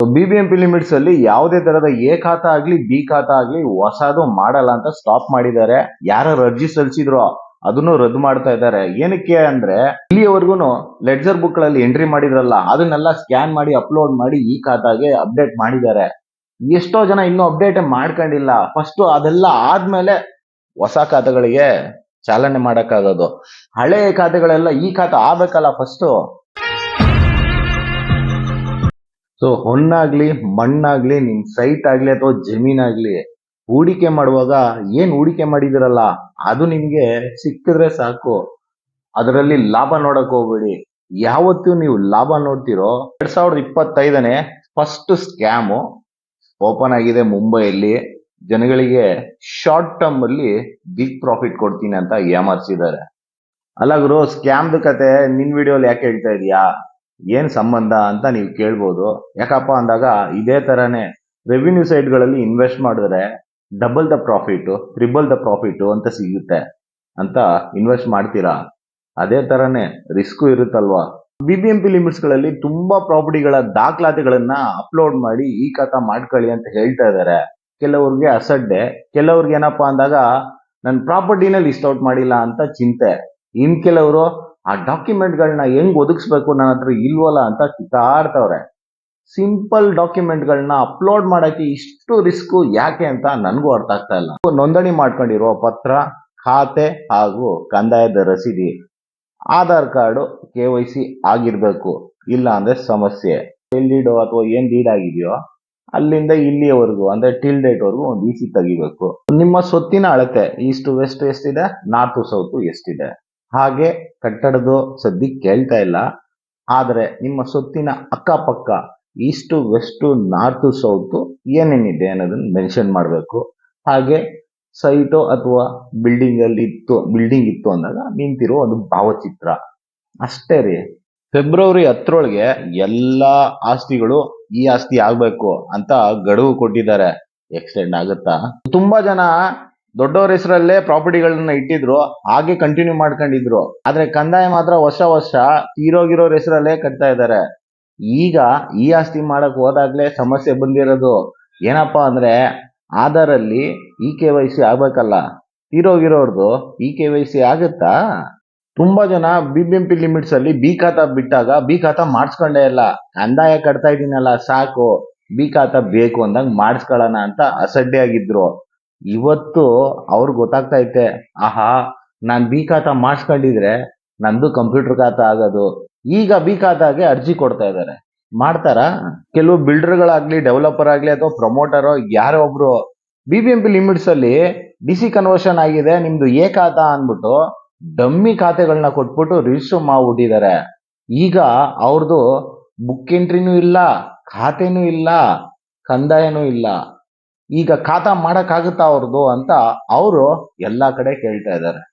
B B M P limits ಅಲ್ಲಿ ಯಾವುದೇ ತರದ ಎ ಖಾತಾ ಆಗ್ಲಿ, ಬಿ ಖಾತಾ ಆಗ್ಲಿ ಹೊಸದು ಮಾಡಲ್ಲ ಅಂತ ಸ್ಟಾಪ್ ಮಾಡಿದ್ದಾರೆ. ಯಾರು ಅರ್ಜಿ ಸಲ್ಲಿಸಿದ್ರು ಅದನ್ನು ರದ್ದು ಮಾಡ್ತಾ ಇದ್ದಾರೆ. ಏನಕ್ಕೆ ಅಂದ್ರೆ ಇಲ್ಲಿಯವರೆಗೂ ಲೆಡ್ಜರ್ ಬುಕ್ಗಳಲ್ಲಿ ಎಂಟ್ರಿ ಮಾಡಿದ್ರಲ್ಲ, ಅದನ್ನೆಲ್ಲ ಸ್ಕ್ಯಾನ್ ಮಾಡಿ ಅಪ್ಲೋಡ್ ಮಾಡಿ ಈ ಖಾತಾಗೆ ಅಪ್ಡೇಟ್ ಮಾಡಿದ್ದಾರೆ. ಎಷ್ಟೋ ಜನ ಇನ್ನೂ ಅಪ್ಡೇಟ್ ಮಾಡ್ಕೊಂಡಿಲ್ಲ. ಫಸ್ಟ್ ಅದೆಲ್ಲ ಆದ್ಮೇಲೆ ಹೊಸ ಖಾತೆಗಳಿಗೆ ಚಾಲನೆ ಮಾಡಕ್ಕಾಗೋದು. ಹಳೆ ಖಾತೆಗಳೆಲ್ಲ ಈ ಖಾತೆ ಆಗ್ಬೇಕಲ್ಲ ಫಸ್ಟ್ ಸೊ ಹೊನ್ನಾಗ್ಲಿ ಮಣ್ಣಾಗ್ಲಿ, ನಿಮ್ ಸೈಟ್ ಆಗ್ಲಿ ಅಥವಾ ಜಮೀನಾಗ್ಲಿ ಹೂಡಿಕೆ ಮಾಡುವಾಗ ಏನ್ ಹೂಡಿಕೆ ಮಾಡಿದಿರಲ್ಲ, ಅದು ನಿಮ್ಗೆ ಸಿಕ್ಕಿದ್ರೆ ಸಾಕು. ಅದರಲ್ಲಿ ಲಾಭ ನೋಡಕ್ ಹೋಗ್ಬೇಡಿ. ಯಾವತ್ತು ನೀವು ಲಾಭ ನೋಡ್ತಿರೋ, ಎರಡ್ ಸಾವಿರದ ಇಪ್ಪತ್ತೈದನೇ ಫಸ್ಟ್ ಸ್ಕ್ಯಾಮು ಓಪನ್ ಆಗಿದೆ ಮುಂಬೈಯಲ್ಲಿ. ಜನಗಳಿಗೆ ಶಾರ್ಟ್ ಟರ್ಮ್ ಅಲ್ಲಿ ಬಿಗ್ ಪ್ರಾಫಿಟ್ ಕೊಡ್ತೀನಿ ಅಂತ ಏಮರ್ಸಿದ್ದಾರೆ. ಅಲ್ಲ ಗುರು ಸ್ಕ್ಯಾಮ್ದು ಕತೆ, ನಿನ್ ವಿಡಿಯೋಲಿ ಯಾಕೆ ಹೇಳ್ತಾ ಇದೀಯಾ? ಏನ್ ಸಂಬಂಧ ಅಂತ ನೀವು ಕೇಳ್ಬೋದು. ಯಾಕಪ್ಪ ಅಂದಾಗ ಇದೇ ತರಾನೇ ರೆವಿನ್ಯೂ ಸೈಟ್ಗಳಲ್ಲಿ ಇನ್ವೆಸ್ಟ್ ಮಾಡಿದ್ರೆ double the profit triple the profit ಅಂತ ಸಿಗುತ್ತೆ. ಅಂತ ಇನ್ವೆಸ್ಟ್ ಮಾಡ್ತೀರಾ? ಅದೇ ತರಾನೇ ರಿಸ್ಕ್ ಇರುತ್ತಲ್ವಾ? ಬಿ ಬಿ ಎಂ ಪಿ ಲಿಮಿಟ್ಸ್ಗಳಲ್ಲಿ ತುಂಬಾ ಪ್ರಾಪರ್ಟಿಗಳ ದಾಖಲಾತಿಗಳನ್ನ ಅಪ್ಲೋಡ್ ಮಾಡಿ ಈ ಕಾತ ಮಾಡ್ಕೊಳ್ಳಿ ಅಂತ ಹೇಳ್ತಾ ಇದ್ದಾರೆ. ಕೆಲವ್ರಿಗೆ ಅಸಡ್ಡೆ, ಕೆಲವ್ರಿಗೆ ಏನಪ್ಪಾ ಅಂದಾಗ ನನ್ನ ಪ್ರಾಪರ್ಟಿನ ಲಿಸ್ಟ್ ಔಟ್ ಮಾಡಿಲ್ಲ ಅಂತ ಚಿಂತೆ. ಇನ್ ಕೆಲವರು ಆ ಡಾಕ್ಯುಮೆಂಟ್ಗಳನ್ನ ಹೆಂಗ್ ಒದಗಿಸ್ಬೇಕು ನನ್ನ ಹತ್ರ ಇಲ್ವಲ್ಲ ಅಂತ ಕಿತ್ತಾಡ್ತವ್ರೆ. ಸಿಂಪಲ್ ಡಾಕ್ಯುಮೆಂಟ್ಗಳನ್ನ ಅಪ್ಲೋಡ್ ಮಾಡಕ್ಕೆ ಇಷ್ಟು ರಿಸ್ಕ್ ಯಾಕೆ ಅಂತ ನನಗೂ ಅರ್ಥ ಆಗ್ತಾ ಇಲ್ಲ. ನೋಂದಣಿ ಮಾಡ್ಕೊಂಡಿರುವ ಪತ್ರ, ಖಾತೆ ಹಾಗೂ ಕಂದಾಯದ ರಸೀದಿ, Aadhaar card, K Y C ಆಗಿರ್ಬೇಕು. ಇಲ್ಲ ಅಂದ್ರೆ ಸಮಸ್ಯೆ. ಎಲ್ ಅಥವಾ ಏನ್ ಡೀಡ್ ಆಗಿದೆಯೋ, ಅಲ್ಲಿಂದ ಇಲ್ಲಿಯವರೆಗೂ, ಅಂದ್ರೆ ಟಿಲ್ ಡೇಟ್ ವರೆಗೂ ಒಂದು ಸಿ ತೆಗಿಬೇಕು. ನಿಮ್ಮ ಸೊತ್ತಿನ ಅಳತೆ ಈಸ್ಟ್, ವೆಸ್ಟ್ ಎಷ್ಟಿದೆ? ನಾರ್ತ್, ಸೌತ್ ಎಷ್ಟಿದೆ? ಹಾಗೆ ಕಟ್ಟಡದ ಸದ್ಯಕ್ಕೆ ಕೇಳ್ತಾ ಇಲ್ಲ. ಆದರೆ ನಿಮ್ಮ ಸುತ್ತಿನ ಅಕ್ಕಪಕ್ಕ ಈಸ್ಟ್, ವೆಸ್ಟ್, ನಾರ್ತ್, ಸೌತ್ ಏನೇನಿದೆ ಅನ್ನೋದನ್ನ ಮೆನ್ಷನ್ ಮಾಡಬೇಕು. ಹಾಗೆ ಸೈಟು ಅಥವಾ ಬಿಲ್ಡಿಂಗ್ ಅಲ್ಲಿ ಇತ್ತು, ಬಿಲ್ಡಿಂಗ್ ಇತ್ತು ಅಂದಾಗ ನಿಂತಿರೋ ಒಂದು ಭಾವಚಿತ್ರ. ಅಷ್ಟೇ ರೀ. ಫೆಬ್ರವರಿ ಹತ್ತರೊಳಗೆ ಎಲ್ಲ ಆಸ್ತಿಗಳು ಈ ಆಸ್ತಿ ಆಗ್ಬೇಕು ಅಂತ ಗಡುವು ಕೊಟ್ಟಿದ್ದಾರೆ. ಎಕ್ಸ್ಟೆಂಡ್ ಆಗುತ್ತಾ? ತುಂಬಾ ಜನ ದೊಡ್ಡವ್ರ ಹೆಸರಲ್ಲೇ ಪ್ರಾಪರ್ಟಿಗಳನ್ನ ಇಟ್ಟಿದ್ರು, ಹಾಗೆ ಕಂಟಿನ್ಯೂ ಮಾಡ್ಕೊಂಡಿದ್ರು. ಆದ್ರೆ ಕಂದಾಯ ಮಾತ್ರ ವರ್ಷ ವರ್ಷ ತೀರೋಗಿರೋರ್ ಹೆಸರಲ್ಲೇ ಕಟ್ತಾ ಇದ್ದಾರೆ ಈಗ ಈ ಆಸ್ತಿ ಮಾಡಕ್ ಹೋದಾಗ್ಲೇ ಸಮಸ್ಯೆ ಬಂದಿರೋದು. ಏನಪ್ಪಾ ಅಂದ್ರೆ, ಆಧಾರಲ್ಲಿ ಇ ಕೆ ವೈ ಸಿ ಆಗ್ಬೇಕಲ್ಲ. ತೀರೋಗಿರೋರ್ದು ಇ ಕೆ ವೈ ಸಿ ಆಗುತ್ತಾ? ತುಂಬಾ ಜನ B B M P limits ಅಲ್ಲಿ ಬಿ ಖಾತಾ ಬಿಟ್ಟಾಗ ಬಿ ಖಾತಾ ಮಾಡಿಸ್ಕೊಂಡೇ ಇಲ್ಲ. ಕಂದಾಯ ಕಟ್ತಾ ಇದೀನಲ್ಲ, ಸಾಕು. ಬಿ ಖಾತಾ ಬೇಕು ಅಂದಂಗ್ ಮಾಡಿಸ್ಕೊಳ್ಳೋಣ ಅಂತ ಅಸಡ್ಡೆ ಆಗಿದ್ರು ಇವತ್ತು ಅವ್ರಿಗೆ ಗೊತ್ತಾಗ್ತಾ ಐತೆ, ಆಹಾ, ನಾನ್ ಬಿ ಖಾತಾ ಮಾಡಿಸ್ಕೊಂಡಿದ್ರೆ ನಂದು ಕಂಪ್ಯೂಟರ್ ಖಾತಾ ಆಗೋದು. ಈಗ ಬಿ ಖಾತಾಗೆ ಅರ್ಜಿ ಕೊಡ್ತಾ ಇದ್ದಾರೆ ಮಾಡ್ತಾರಾ? ಕೆಲವು ಬಿಲ್ಡರ್ಗಳಾಗ್ಲಿ ಡೆವಲಪರ್ ಆಗ್ಲಿ ಅಥವಾ ಪ್ರಮೋಟರ್ ಯಾರೋ ಒಬ್ರು. B B M P limits ಅಲ್ಲಿ ಡಿ ಸಿ ಕನ್ವರ್ಷನ್ ಆಗಿದೆ, ನಿಮ್ದು ಎ ಖಾತಾ ಅಂದ್ಬಿಟ್ಟು ಡಮ್ಮಿ ಖಾತೆಗಳನ್ನ ಕೊಟ್ಬಿಟ್ಟು ರಿಜಿಸ್ಟರ್ ಮಾಡ್ಬಿಟ್ಟಿದ್ದಾರೆ ಈಗ ಅವ್ರದ್ದು ಬುಕ್ ಎಂಟ್ರಿನೂ ಇಲ್ಲ, ಖಾತೆನೂ ಇಲ್ಲ, ಕಂದಾಯನೂ ಇಲ್ಲ. ಈಗ ಖಾತಾ ಮಾಡಕ್ಕಾಗುತ್ತಾ ಅವ್ರದ್ದು ಅಂತ ಅವರು ಎಲ್ಲಾ ಕಡೆ ಕೇಳ್ತಾ ಇದ್ದಾರೆ.